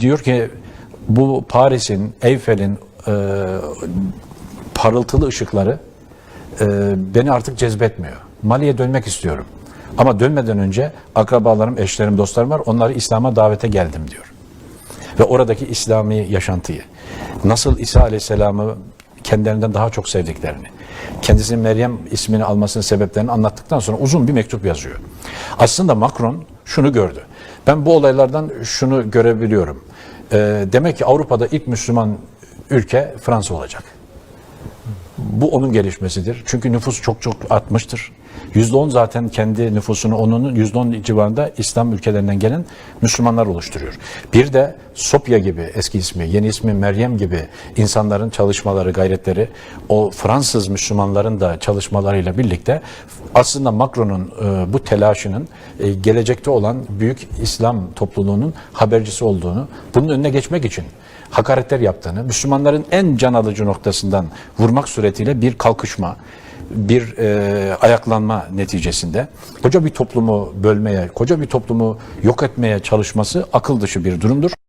Diyor ki bu Paris'in, Eyfel'in e, parıltılı ışıkları e, beni artık cezbetmiyor. Mali'ye dönmek istiyorum. Ama dönmeden önce akrabalarım, eşlerim, dostlarım var. Onları İslam'a davete geldim diyor. Ve oradaki İslami yaşantıyı, nasıl İsa Aleyhisselam'ı kendilerinden daha çok sevdiklerini, kendisinin Meryem ismini almasının sebeplerini anlattıktan sonra uzun bir mektup yazıyor. Aslında Macron şunu gördü. Ben bu olaylardan şunu görebiliyorum. Ee, demek ki Avrupa'da ilk Müslüman ülke Fransa olacak. Bu onun gelişmesidir. Çünkü nüfus çok çok artmıştır. %10 zaten kendi nüfusunu onun %10 civarında İslam ülkelerinden gelen Müslümanlar oluşturuyor. Bir de Sopya gibi eski ismi, yeni ismi Meryem gibi insanların çalışmaları, gayretleri o Fransız Müslümanların da çalışmalarıyla birlikte aslında Macron'un e, bu telaşının e, gelecekte olan büyük İslam topluluğunun habercisi olduğunu, bunun önüne geçmek için hakaretler yaptığını, Müslümanların en can alıcı noktasından vurmak suretiyle bir kalkışma, bir e, ayaklanma neticesinde koca bir toplumu bölmeye, koca bir toplumu yok etmeye çalışması akıl dışı bir durumdur.